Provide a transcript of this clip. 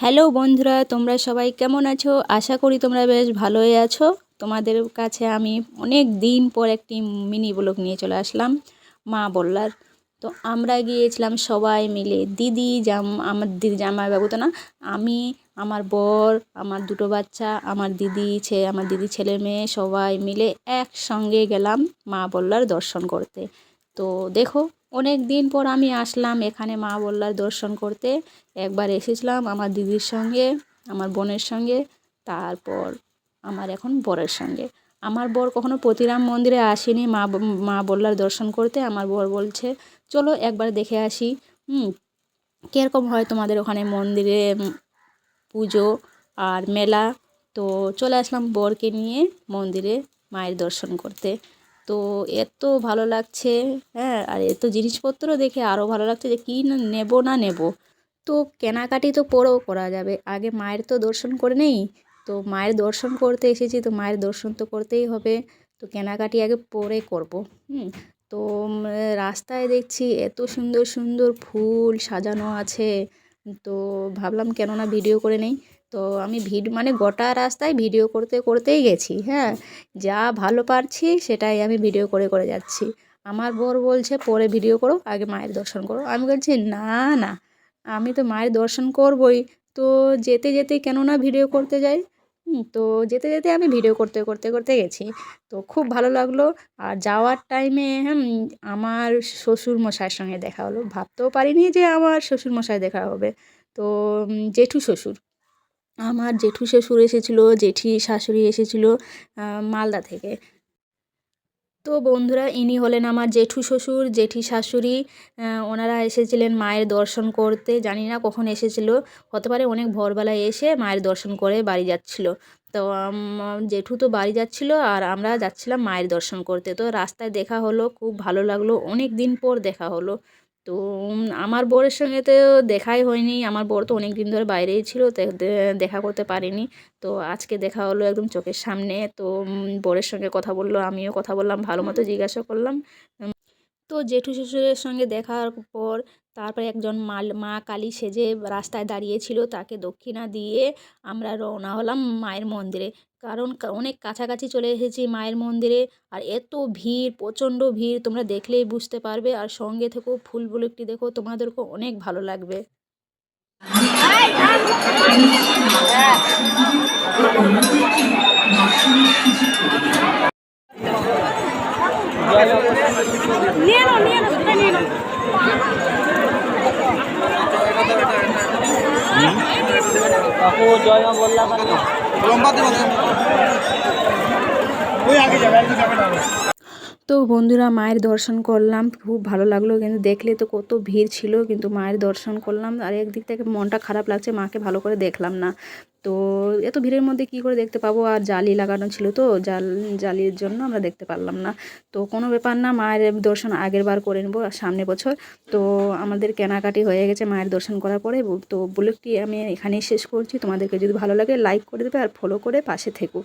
Hello বন্ধুরা, তোমরা সবাই কেমন আছো? আশা করি তোমরা বেশ ভালোই আছো। তোমাদের কাছে আমি অনেক দিন পর একটি মিনি ব্লগ নিয়ে চলে আসলাম, মা বললার। তো আমরা গিয়েছিলাম সবাই মিলে। দিদি, জাম, আমার দিদি জামাইবাবু তো না, আমি, আমার বর, আমার দুটো বাচ্চা, আমার দিদি ছে, আমার দিদি ছেলে মেয়ে সবাই মিলে একসঙ্গে গেলাম মা বললার দর্শন করতে। তো দেখো অনেক দিন পর আমি আসলাম এখানে মা বললার দর্শন করতে। একবার এসেছিলাম আমার দিদির সঙ্গে, আমার বোনের সঙ্গে, তারপর আমার এখন বরের সঙ্গে। আমার বর কখনো প্রতিরাম মন্দিরে আসেনি মা মা বললার দর্শন করতে। আমার বর বলছে, চলো একবার দেখে আসি। হুম, কীরকম হয় তোমাদের ওখানে মন্দিরে পুজো আর মেলা? তো চলে আসলাম বরকে নিয়ে মন্দিরে মায়ের দর্শন করতে। তো এত ভালো লাগছে হ্যাঁ আর এত জিনিসপত্র দেখে আরও ভালো লাগছে যে কী না নেব না নেব। তো কেনাকাটি তো পরেও করা যাবে। আগে মায়ের তো দর্শন করে নেই, তো মায়ের দর্শন করতে এসেছি, তো মায়ের দর্শন তো করতেই হবে। তো কেনাকাটি আগে পরে করব, হুম। তো রাস্তায় দেখছি এত সুন্দর সুন্দর ফুল সাজানো আছে। তো ভাবলাম কেন না ভিডিও করে নেই। তো আমি ভিড মানে গোটা রাস্তায় ভিডিও করতে করতেই গেছি হ্যাঁ। যা ভালো পারছি সেটাই আমি ভিডিও করে করে যাচ্ছি। আমার বর বলছে, পরে ভিডিও করো, আগে মায়ের দর্শন করো। আমি বলছি, না না, আমি তো মায়ের দর্শন করবই। তো যেতে যেতে কেন না ভিডিও করতে যাই? তো যেতে যেতে আমি ভিডিও করতে করতে করতে গেছি। তো খুব ভালো লাগল। আর যাওয়ার টাইমে আমার শ্বশুর মশাইয়ের সঙ্গে দেখা হলো। ভাবতেও পারিনি যে আমার শ্বশুর মশাই দেখা হবে। তো জেঠু শ্বশুর। আমার জেঠু শ্বশুর এসেছিল, জেঠি শাশুড়ি এসেছিল মালদা থেকে। তো বন্ধুরা, ইনি হলেন আমার জেঠু শ্বশুর, জেঠি শাশুড়ি ওনারা এসেছিলেন মায়ের দর্শন করতে। জানি না কখন এসেছিল, হতে পারে অনেক ভোরবেলায় এসে মায়ের দর্শন করে বাড়ি যাচ্ছিল। তো জেঠু তো বাড়ি যাচ্ছিল আর আমরা যাচ্ছিলাম মায়ের দর্শন করতে। তো রাস্তায় দেখা হলো, খুব ভালো লাগল। অনেক দিন পর দেখা হলো। তো আমার বরের সঙ্গে তো দেখাই হয়নি। আমার বর তো অনেক দিন ধরে বাইরেই ছিল দেখা করতে পারিনি। তো আজকে দেখা হলো একদম চোখের সামনে। তো বরের সঙ্গে কথা বলল, আমিও কথা বললাম, ভালো মতো জিজ্ঞাসা করলাম। তো জেঠু শ্বশুরের সঙ্গে দেখার পর তারপরে একজন মাল, মা কালী সেজে রাস্তায় দাঁড়িয়েছিল তাকে দক্ষিণা দিয়ে আমরা রওনা হলাম মায়ের মন্দিরে। কারণ অনেক কাছাকাছি চলে এসেছি মায়ের মন্দিরে আর এত ভিড়, প্রচণ্ড ভিড়, তোমরা দেখলেই বুঝতে পারবে। আর সঙ্গে থেকেও ফুলগুলো একটি দেখো তোমাদেরকে অনেক ভালো লাগবে। তো বন্ধুরা মায়ের দর্শন করলাম, খুব ভালো লাগল, কিন্তু দেখলে তো কত ভিড় ছিল, কিন্তু মায়ের দর্শন করলাম, আর একদিক থেকে মনটা খারাপ লাগছে, মাকে ভালো করে দেখলাম না। তো এত ভিড়ের মধ্যে কি করে দেখতে পাবো? আর জালি লাগানো ছিল তো, জাল, জালির জন্য আমরা দেখতে পারলাম না। তো কোনো ব্যাপার না, মায়ের দর্শন আগের বার করে নেব সামনে বছর। তো আমাদের কেনাকাটি হয়ে গেছে মায়ের দর্শন করার পরে। তো ব্লগটি আমি এখানেই শেষ করছি। তোমাদেরকে যদি ভালো লাগে লাইক করে দেবে আর ফলো করে পাশে থেকো।